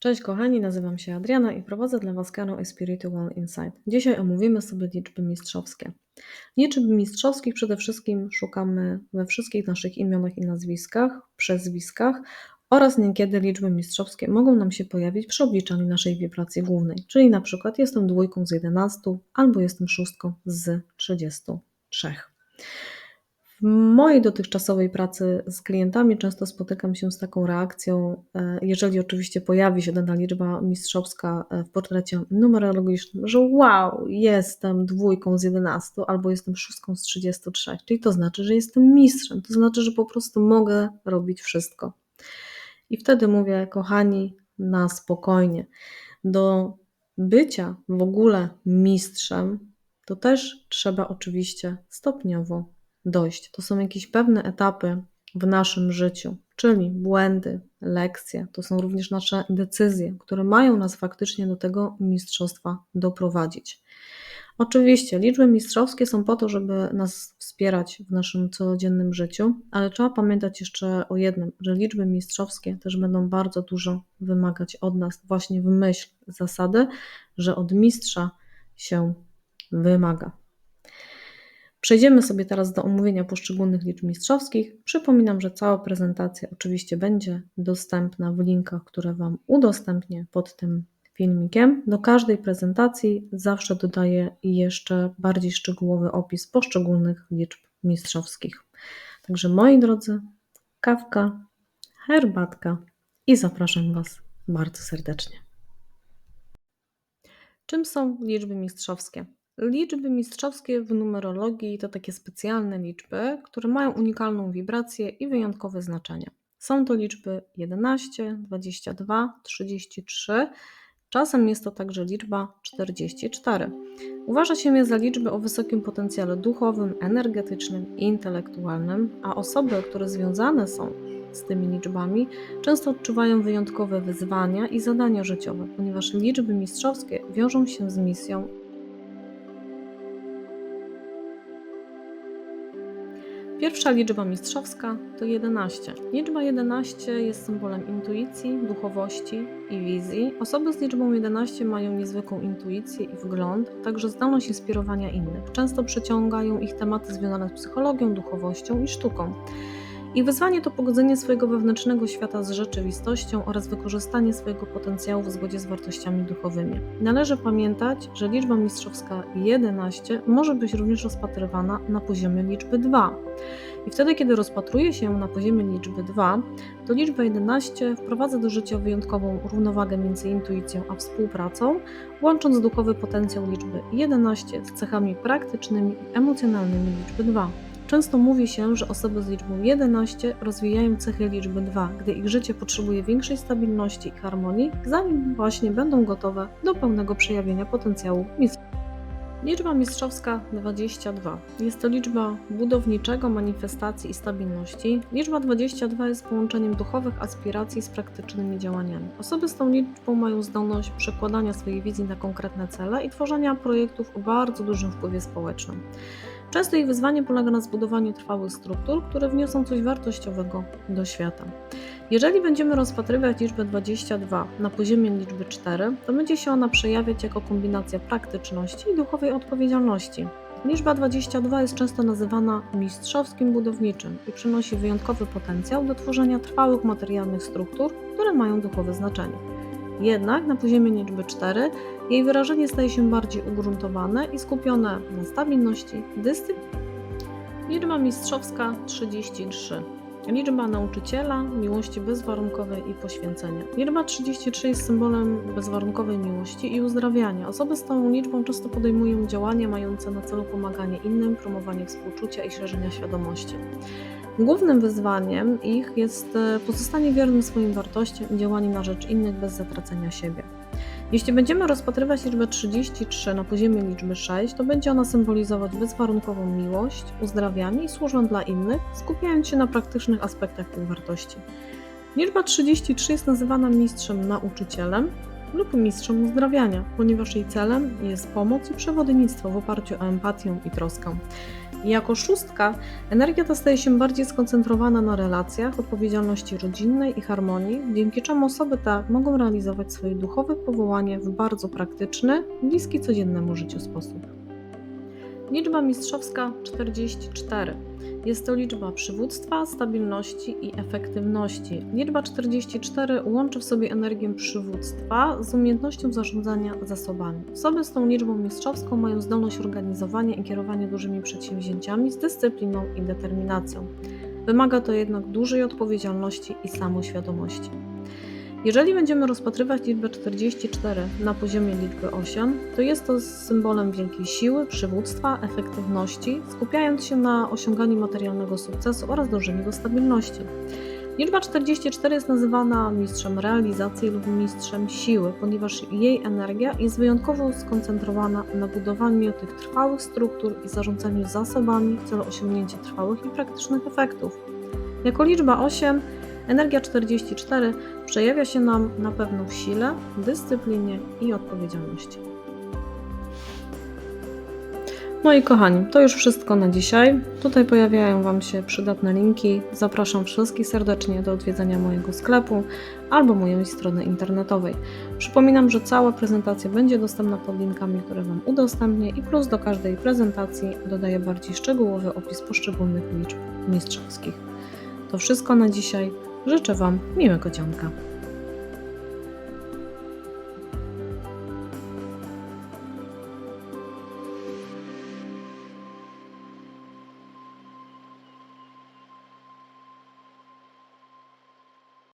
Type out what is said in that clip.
Cześć kochani, nazywam się Adriana i prowadzę dla Was kanał Spiritual Insight. Dzisiaj omówimy sobie liczby mistrzowskie. Liczb mistrzowskich przede wszystkim szukamy we wszystkich naszych imionach i nazwiskach, przezwiskach oraz niekiedy liczby mistrzowskie mogą nam się pojawić przy obliczaniu naszej wibracji głównej, czyli na przykład jestem dwójką z 11 albo jestem szóstką z 33. W mojej dotychczasowej pracy z klientami często spotykam się z taką reakcją, e, jeżeli oczywiście pojawi się dana liczba mistrzowska e, w portrecie numerologicznym, że wow, jestem dwójką z 11 albo jestem szóstką z 33, czyli to znaczy, że jestem mistrzem, to znaczy, że po prostu mogę robić wszystko. I wtedy mówię, kochani, na spokojnie. Do bycia w ogóle mistrzem, to też trzeba oczywiście stopniowo dojść. To są jakieś pewne etapy w naszym życiu, czyli błędy, lekcje, to są również nasze decyzje, które mają nas faktycznie do tego mistrzostwa doprowadzić. Oczywiście liczby mistrzowskie są po to, żeby nas wspierać w naszym codziennym życiu, ale trzeba pamiętać jeszcze o jednym, że liczby mistrzowskie też będą bardzo dużo wymagać od nas, właśnie w myśl zasady, że od mistrza się wymaga. Przejdziemy sobie teraz do omówienia poszczególnych liczb mistrzowskich. Przypominam, że cała prezentacja oczywiście będzie dostępna w linkach, które Wam udostępnię pod tym filmikiem. Do każdej prezentacji zawsze dodaję jeszcze bardziej szczegółowy opis poszczególnych liczb mistrzowskich. Także moi drodzy, kawka, herbatka i zapraszam Was bardzo serdecznie. Czym są liczby mistrzowskie? Liczby mistrzowskie w numerologii to takie specjalne liczby, które mają unikalną wibrację i wyjątkowe znaczenie. Są to liczby 11, 22, 33, czasem jest to także liczba 44. Uważa się je za liczby o wysokim potencjale duchowym, energetycznym i intelektualnym, a osoby, które związane są z tymi liczbami, często odczuwają wyjątkowe wyzwania i zadania życiowe, ponieważ liczby mistrzowskie wiążą się z misją Pierwsza liczba mistrzowska to 11. Liczba 11 jest symbolem intuicji, duchowości i wizji. Osoby z liczbą 11 mają niezwykłą intuicję i wgląd, a także zdolność inspirowania innych. Często przyciągają ich tematy związane z psychologią, duchowością i sztuką. Ich wyzwanie to pogodzenie swojego wewnętrznego świata z rzeczywistością oraz wykorzystanie swojego potencjału w zgodzie z wartościami duchowymi. Należy pamiętać, że liczba mistrzowska 11 może być również rozpatrywana na poziomie liczby 2. I wtedy, kiedy rozpatruje się na poziomie liczby 2, to liczba 11 wprowadza do życia wyjątkową równowagę między intuicją a współpracą, łącząc duchowy potencjał liczby 11 z cechami praktycznymi i emocjonalnymi liczby 2. Często mówi się, że osoby z liczbą 11 rozwijają cechy liczby 2, gdy ich życie potrzebuje większej stabilności i harmonii, zanim właśnie będą gotowe do pełnego przejawienia potencjału mistrza. Liczba mistrzowska 22 jest to liczba budowniczego, manifestacji i stabilności. Liczba 22 jest połączeniem duchowych aspiracji z praktycznymi działaniami. Osoby z tą liczbą mają zdolność przekładania swojej wizji na konkretne cele i tworzenia projektów o bardzo dużym wpływie społecznym. Często ich wyzwanie polega na zbudowaniu trwałych struktur, które wniosą coś wartościowego do świata. Jeżeli będziemy rozpatrywać liczbę 22 na poziomie liczby 4, to będzie się ona przejawiać jako kombinacja praktyczności i duchowej odpowiedzialności. Liczba 22 jest często nazywana mistrzowskim budowniczym i przynosi wyjątkowy potencjał do tworzenia trwałych materialnych struktur, które mają duchowe znaczenie. Jednak na poziomie liczby 4 jej wyrażenie staje się bardziej ugruntowane i skupione na stabilności, dyscyplinie. Liczba mistrzowska 33. Liczba nauczyciela, miłości bezwarunkowej i poświęcenia. Liczba 33 jest symbolem bezwarunkowej miłości i uzdrawiania. Osoby z tą liczbą często podejmują działania mające na celu pomaganie innym, promowanie współczucia i szerzenia świadomości. Głównym wyzwaniem ich jest e, pozostanie wiernym swoim wartościom i działanie na rzecz innych bez zatracenia siebie. Jeśli będziemy rozpatrywać liczbę 33 na poziomie liczby 6, to będzie ona symbolizować bezwarunkową miłość, uzdrawianie i służbę dla innych, skupiając się na praktycznych aspektach tych wartości. Liczba 33 jest nazywana mistrzem nauczycielem lub mistrzem uzdrawiania, ponieważ jej celem jest pomoc i przewodnictwo w oparciu o empatię i troskę. Jako szóstka, energia ta staje się bardziej skoncentrowana na relacjach, odpowiedzialności rodzinnej i harmonii, dzięki czemu osoby te mogą realizować swoje duchowe powołanie w bardzo praktyczny, bliski codziennemu życiu sposób. Liczba mistrzowska 44. Jest to liczba przywództwa, stabilności i efektywności. Liczba 44 łączy w sobie energię przywództwa z umiejętnością zarządzania zasobami. Osoby z tą liczbą mistrzowską mają zdolność organizowania i kierowania dużymi przedsięwzięciami z dyscypliną i determinacją. Wymaga to jednak dużej odpowiedzialności i samoświadomości. Jeżeli będziemy rozpatrywać liczbę 44 na poziomie liczby 8, to jest to symbolem wielkiej siły, przywództwa, efektywności, skupiając się na osiąganiu materialnego sukcesu oraz dążeniu do stabilności. Liczba 44 jest nazywana mistrzem realizacji lub mistrzem siły, ponieważ jej energia jest wyjątkowo skoncentrowana na budowaniu tych trwałych struktur i zarządzaniu zasobami w celu osiągnięcia trwałych i praktycznych efektów. Jako liczba 8 Energia 44 przejawia się nam na pewno w sile, dyscyplinie i odpowiedzialności. Moi kochani, to już wszystko na dzisiaj. Tutaj pojawiają Wam się przydatne linki. Zapraszam wszystkich serdecznie do odwiedzenia mojego sklepu albo mojej strony internetowej. Przypominam, że cała prezentacja będzie dostępna pod linkami, które Wam udostępnię i plus do każdej prezentacji dodaję bardziej szczegółowy opis poszczególnych liczb mistrzowskich. To wszystko na dzisiaj. Życzę Wam miłego dzionka.